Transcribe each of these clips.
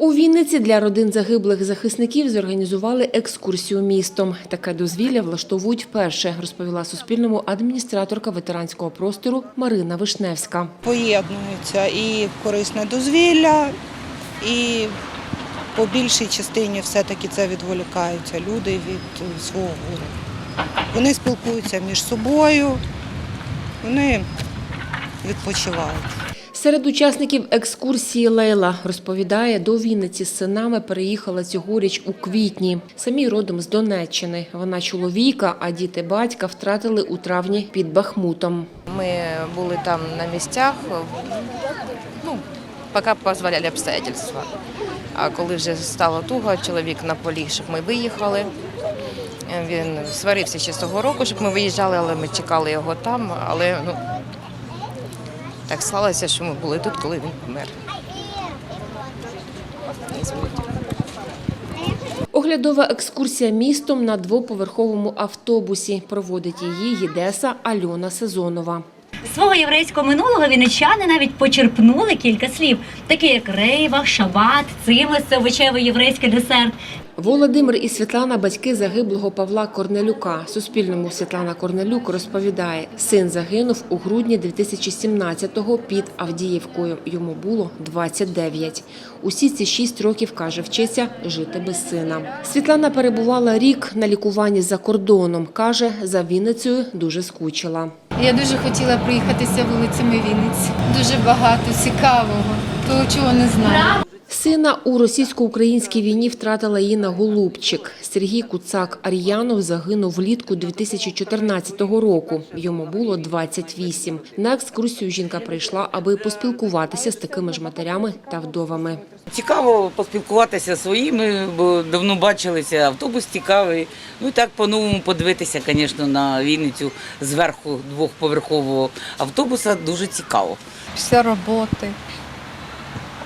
У Вінниці для родин загиблих захисників зорганізували екскурсію містом. Таке дозвілля влаштовують вперше, розповіла Суспільному адміністраторка ветеранського простору Марина Вишневська. поєднуються і корисне дозвілля, і по більшій частині все-таки це відволікаються люди від е, свого горя. Вони спілкуються між собою, вони відпочивають. Серед учасників екскурсії Лейла розповідає, до Вінниці з синами переїхала цьогоріч у квітні. Самі родом з Донеччини. Вона чоловіка, а діти батька втратили у травні під Бахмутом. Ми були там на місцях, ну, поки дозволяли обстоятельства. А коли вже стало туго, чоловік на полі, щоб ми виїхали. Він сварився ще з того року, щоб ми виїжджали, але ми чекали його там. Але ну, так склалося, що ми були тут, коли він помер. Оглядова екскурсія містом на двоповерховому автобусі. Проводить її гідеса Альона Сезонова. Свого єврейського минулого вінничани навіть почерпнули кілька слів, такі як рейва, шабат, цимес – це овочевий єврейський десерт. Володимир і Світлана – батьки загиблого Павла Корнелюка. Суспільному Світлана Корнелюк розповідає, син загинув у грудні 2017-го під Авдіївкою. Йому було 29. Усі ці шість років, каже, вчиться жити без сина. Світлана перебувала рік на лікуванні за кордоном. Каже, за Вінницею дуже скучила. Я дуже хотіла проїхатися вулицями Вінниці. Дуже багато цікавого, того, чого не знаю. Сина у російсько-українській війні втратила Інна Голубчик. Сергій Куцак Ар'янов загинув влітку 2014 року. Йому було 28. На екскурсію жінка прийшла, аби поспілкуватися з такими ж матерями та вдовами. Цікаво поспілкуватися зі своїми, бо давно бачилися, автобус цікавий. Ну і так по-новому подивитися, звісно, на Вінницю зверху двохповерхового автобуса дуже цікаво. Після роботи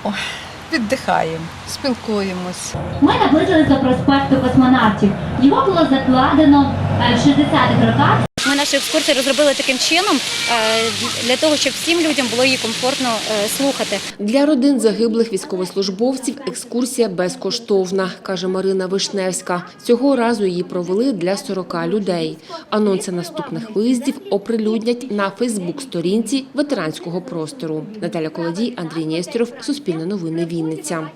Ой, віддихаємо, спілкуємося. Ми наблизилися до проспекту космонавтів. Його було закладено е, в 60-х роках. Ми нашу екскурсію розробили таким чином е, для того, щоб всім людям було її комфортно е, слухати. Для родин загиблих військовослужбовців екскурсія безкоштовна, каже Марина Вишневська. Цього разу її провели для 40 людей. Анонси наступних виїздів оприлюднять на Фейсбук-сторінці ветеранського простору. Наталя Колодій, Андрій Нєстєров, Суспільне новини Вінниця.